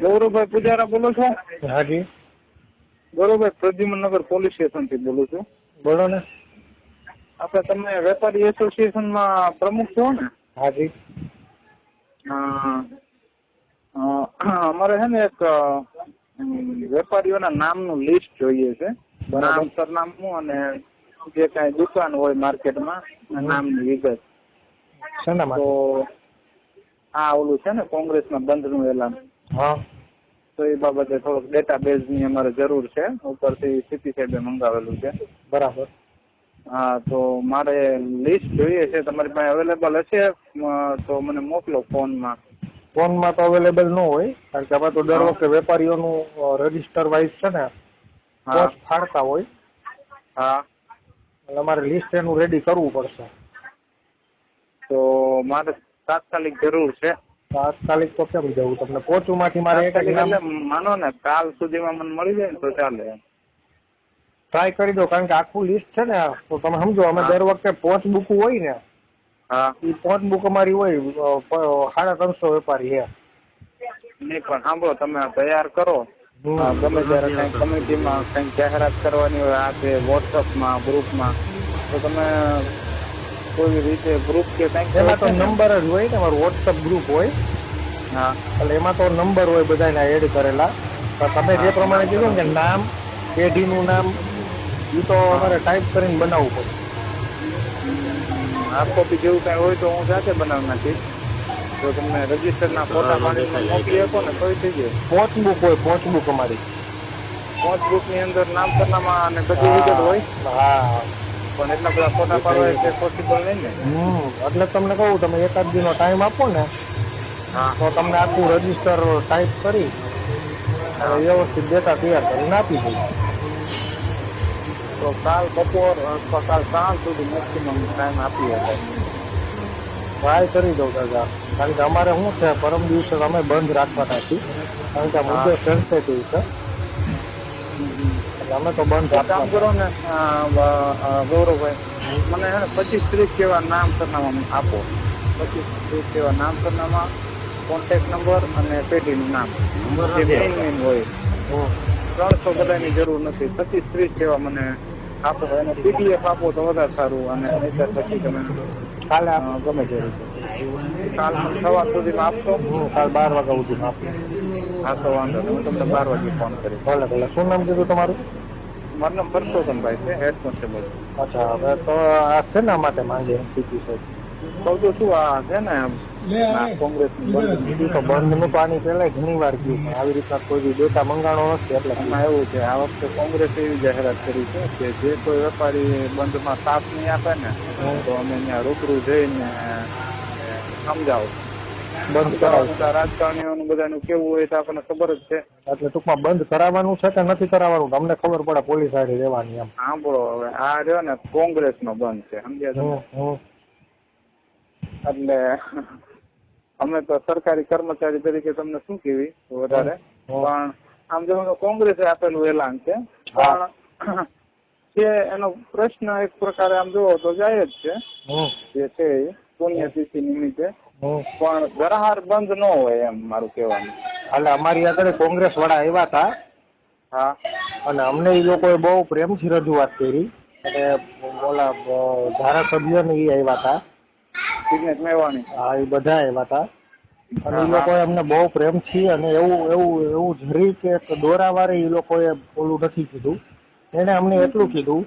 ગૌરવભાઈ પૂજારા બોલો છો? હાજી. ગૌરવભાઈ પ્રદ્યુમનગર પોલીસ સ્ટેશનથી બોલું છું. બોલો ને. આપણે તમે વેપારી એસોસિએશનમાં પ્રમુખ છો ને? હાજી. અમારે છે ને એક વેપારીઓના નામનું લિસ્ટ જોઈએ છે. નામ સરનામું અને જે કાંઈ દુકાન હોય માર્કેટમાં નામની વિગત. તો આ ઓલું છે ને કોંગ્રેસમાં બંધનું એલાન. હા. તો એ બાબતે થોડોક ડેટાબેઝની અમારે જરૂર છે. ઉપરથી સીપી સાહેબે મંગાવેલું છે. બરાબર. હા તો મારે લિસ્ટ જોઈએ છે. તમારી પાસે અવેલેબલ હશે? તો મને મોકલો ફોનમાં. ફોનમાં તો અવેલેબલ ન હોય કારણ કે અમે તો દર. વખતે વેપારીઓનું રજિસ્ટર વાઇઝ છે ને ફાળતા હોય. હા. એટલે અમારે લિસ્ટ એનું રેડી કરવું પડશે. તો મારે તાત્કાલિક જરૂર છે. તાત્કાલિક તો કેમ જવું? તમને પોચુમાંથી મારે એક માનો ને કાલ સુધીમાં મને મળી જાય ને તો ચાલે. ટ્રાય કરી દો કારણ કે આખું લિસ્ટ છે ને તો તમે સમજો અમે દર વખતે પોચ બુક હોય ને હા. એ પોચ બુક અમારી હોય સાડા ત્રણસો વેપારી છે. નહીં પણ સાંભળો તમે તૈયાર કરો. હા, ગમે ત્યારે કઈ કમિટીમાં કઈ જાહેરાત કરવાની હોય આ તે વોટ્સઅપમાં ગ્રુપમાં તો તમે કોઈ રીતે ગ્રુપ કે કંઈક એમાં તો નંબર જ હોય ને અમારું વોટ્સઅપ ગ્રુપ હોય. હા. એટલે એમાં તો નંબર હોય બધાના એડ કરેલા. તો તમે જે પ્રમાણે કીધું ને કે નામ પેઢીનું નામ એ તો અમારે ટાઈપ કરીને બનાવવું પડે. હાર્ડ કોપી જેવું કાંઈ હોય તો હું જાતે બનાવી નાખીશ. જો તમને રજીસ્ટરના ફોટા પાડીને મોકલી આપો ને તો થઈ જાય. પોચ બુક હોય પોચ બુક અમારી. પોચ બુકની અંદર નામ સરનામા અને બધી વિગત હોય. હા. પણ એટલા બધા ફોટા પાડવા તે પોસિબલ નહીં ને. હમ એટલે તમને કહું તમે એકાદ દિનો ટાઈમ આપો ને હા. તો તમને આખું રજિસ્ટર ટાઈપ કરી વ્યવસ્થિત ડેટા તૈયાર કરીને આપી દઈએ તો કાલ બપોર અથવા કાલ સાંજ સુધી મેક્સિમમ ટાઈમ આપી શકાય. ટ્રાય કરી દઉં દાદા. કારણ કે અમારે શું છે પરમ દિવસે અમે બંધ રાખવાના છીએ. કારણ કે આ મુદ્દો સેન્સિટિવ છે. અમે તો બંધ કામ કરો ને ગૌરવભાઈ મને હે ને પચીસ ત્રીસ જેવા નામ સરનામા આપો. પચીસ ત્રીસ જેવા નામ સરનામા કોન્ટેક્ટ નંબર અને પેઢીનું નામ. હોય. ત્રણસો બધાની જરૂર નથી. પચીસ ત્રીસ જેવા મને આપો. અને પીડીએફ આપો તો વધારે સારું અને નહીંતર પછી તમે કાલે ગમે તે રીતે. કાલ સવાર સુધીમાં આપશો? કાલ બાર વાગ્યા સુધી આપશો. હા તો વાંધો નહીં. હું તમને બાર વાગે ફોન કરીશ. ભલે ભલે શું નામ કીધું તમારું? મારું નામ પરસોત્તમભાઈ છે હેડ કોન્સ્ટેબલ. અચ્છા હવે તો આ શેના માટે માંગે સીપી સાહેબ? કહું તો શું આ છે ને કોંગ્રેસ બંધ બીજું તો બંધ. નું તો આની પહેલા ઘણી વાર ગયું આવી રીતના કોઈ બી ડેટા મંગાણો નથી એટલે એમાં એવું છે આ વખતે કોંગ્રેસે એવી જાહેરાત કરી છે કે જે કોઈ વેપારી બંધમાં સાથ નહીં આપે ને તો અમે અહીંયા રૂબરૂ જઈને સમજાવો. બંધ રાજકારણીઓનું બધાનું કેવું હોય તો આપણને ખબર જ છે. એટલે ટૂંકમાં બંધ કરાવવાનું છે કે નથી કરાવવાનું? તમને ખબર પડે પોલીસ હારે રહેવાની એમ. સાંભળો હવે. આ રહ્યો ને કોંગ્રેસનો બંધ છે. સમજ્યા. એટલે અમે તો સરકારી કર્મચારી તરીકે તમને શું કેવી વધારે? પણ આમ જો કોંગ્રેસે આપેલું એલાન છે. પણ જે એનો પ્રશ્ન એક પ્રકારે આમ જોવો તો જાય જ છે. જે છે એ. પુણ્યતિથિ નિમિત્તે. પણ ગરહાર બંધ ન હોય એમ મારું કહેવાનું. એટલે અમારી આગળ કોંગ્રેસ વાળા આવ્યા હતા. હા. અને અમને એ લોકોએ બહુ પ્રેમથી રજૂઆત કરી. અને ઓલા ધારાસભ્ય ને એ આવ્યા હતા. સિગ્નેટ મેવાણી. હા એ બધા આવ્યા હતા. અને એ લોકોએ અમને બહુ પ્રેમથી અને એવું એવું એવું જરી કે દોરાવારે એ લોકોએ ઓલું નથી કીધું. એને અમને એટલું કીધું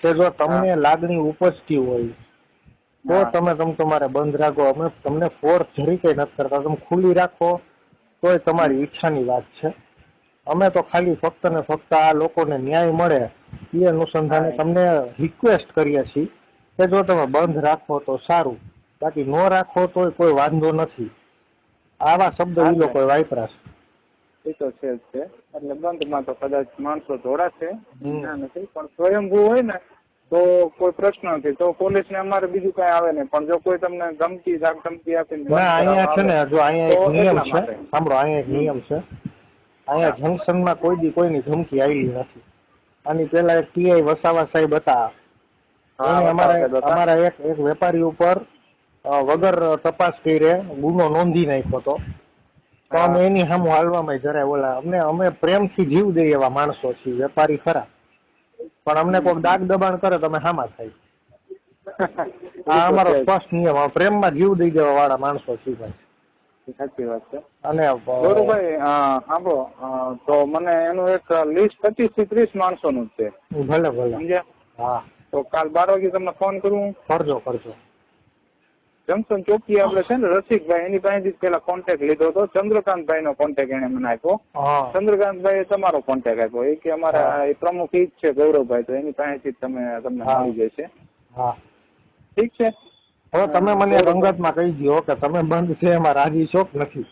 કે જો તમને લાગણી ઉપજતી હોય તો તમે તમ તમારે બંધ રાખો. અમે તમને ફોર્સ જરી કઈ નથી કરતા. તમે ખુલ્લી રાખો તોય તમારી ઈચ્છાની વાત છે. અમે તો ખાલી ફક્ત ને ફક્ત આ લોકોને ન્યાય મળે એ અનુસંધાને તમને રિક્વેસ્ટ કરીએ છીએ કે જો તમે બંધ રાખો તો સારું. બાકી ન રાખો તોય કોઈ વાંધો નથી. આવા શબ્દ એ લોકો વાપરા છે. એ તો છે જ છે. એટલે બંધમાં તો કદાચ માણસો જોડાશે. નથી. પણ સ્વયંભૂ હોય ને તો કોઈ પ્રશ્ન નથી. તો પોલીસને અમારે બીજું કઈ આવે નહીં. પણ જો કોઈ તમને ધમકી ધાક ધમકી આપીને ના અહીંયા છે ને જો અહીંયા એક નિયમ છે. સાંભળો અહીંયા એક નિયમ છે. અહીંયા જંકશનમાં કોઈ દી કોઈની ધમકી આવેલી નથી. આની પેલા એક ટીઆઈ વસાવા સાહેબ હતા. અમારા. અમારા એક એક વેપારી ઉપર વગર તપાસ કરે ગુનો નોંધી નાખ્યો હતો. તો અમે એની સામે હાલવામાં જરાય ઓલા અમને અમે પ્રેમથી જીવ દઈએ એવા માણસો છીએ વેપારી ખરા. પણ અમને કોઈ દાગ દબાણ કરે તો અમે હામા થાય આ અમારો સ્પષ્ટ નિયમ પ્રેમમાં જીવ દઈ દેવા વાળા માણસો છીએ ભાઈ. સાચી વાત છે. અને ગોરુભાઈ સાંભળો તો મને એનું એક લિસ્ટ પચીસથી ત્રીસ માણસો નું છે. ભલે ભલે. સમજ્યા? હા. તો કાલ બાર વાગે તમને ફોન કરું? કરજો કરજો. જમસન ચોકી આપણે છે ને રસિકભાઈ એની પાસેથી પેલા કોન્ટેક્ટ લીધો હતો. ચંદ્રકાંતભાઈ નો કોન્ટેક્ટ એને મને આપ્યો. ચંદ્રકાંતભાઈ તમારો કોન્ટેક્ટ આપ્યો. એ કે અમારા એ પ્રમુખ ઈ છે ગૌરવભાઈ તો એની પાસેથી તમે તમને. મળી જશે. ઠીક છે? હવે તમે મને રંગતમાં કહી દો કે તમે બંધ છે એમાં રાજી છો કે નથી?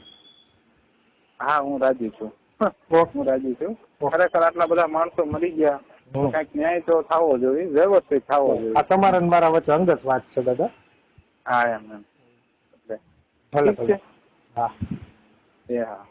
હા હું રાજી છું. હું. રાજી છું. ખરેખર આટલા બધા માણસો મળી ગયા. કંઈક ન્યાય તો થવો જોઈએ વ્યવસ્થિત થવો જોઈએ. આ તમારા મારા વચ્ચે અંગત વાત છે દાદા. હા એમ એમ. ભલે ભલે. હા. એ હા.